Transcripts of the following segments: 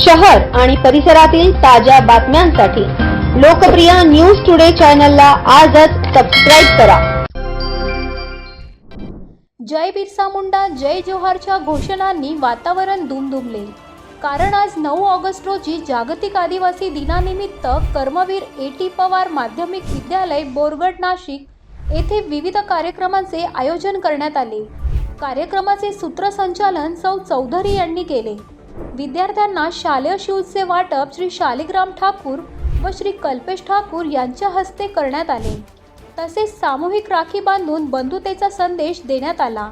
शहर आणि परिसरातील ताज्या बातम्यांसाठी लोकप्रिय न्यूज टुडे चॅनलला आजच सबस्क्राईब करा. जय बिरसा मुंडा जय जोहारच्या घोषणांनी वातावरण दुमदुमले. कारण आज नऊ ऑगस्ट रोजी जागतिक आदिवासी दिनानिमित्त कर्मवीर ए. टी. पवार माध्यमिक विद्यालय बोरगड नाशिक येथे विविध कार्यक्रमांचे आयोजन करण्यात आले. कार्यक्रमाचे सूत्रसंचालन सौ चौधरी यांनी केले. विद्यार्थ्यांना शालेय शूजचे वाटप श्री शालिग्राम ठाकूर व श्री कल्पेश ठाकूर यांच्या हस्ते करण्यात आले. तसेच सामूहिक राखी बांधून बंधुतेचा संदेश देण्यात आला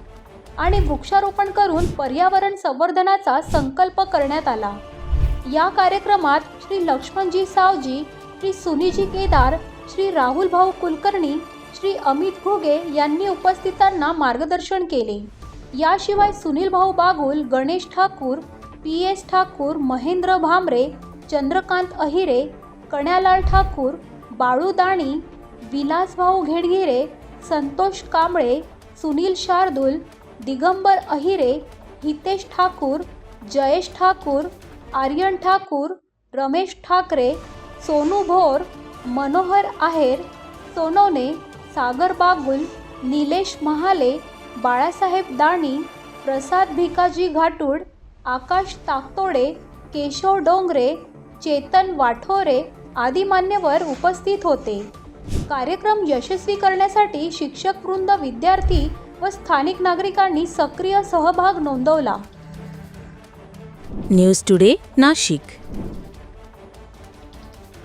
आणि वृक्षारोपण करून पर्यावरण संवर्धनाचा संकल्प करण्यात आला. या कार्यक्रमात श्री लक्ष्मणजी सावजी श्री सुनीजी केदार श्री राहुल भाऊ कुलकर्णी श्री अमित घुगे यांनी उपस्थितांना मार्गदर्शन केले. याशिवाय सुनील भाऊ बागुल गणेश ठाकूर पी एस ठाकूर महेंद्र भांबरे चंद्रकांत अहिरे कण्यालाल ठाकूर बाळू दाणी विलासभाऊ घेडगिरे संतोष कांबळे सुनील शार्दूल दिगंबर अहिरे हितेश ठाकूर जयेश ठाकूर आर्यन ठाकूर रमेश ठाकरे सोनू भोर मनोहर आहेर सोनवणे सागर बागुल निलेश महाले बाळासाहेब दाणी प्रसाद भिकाजी घाटूड आकाश ताकतोडे केशव डोंगरे चेतन वाठोरे आदी मान्यवर उपस्थित होते. कार्यक्रम यशस्वी करण्यासाठी शिक्षक वृंद विद्यार्थी व स्थानिक नागरिकांनी सक्रिय सहभाग नोंदवला. News today Nashik.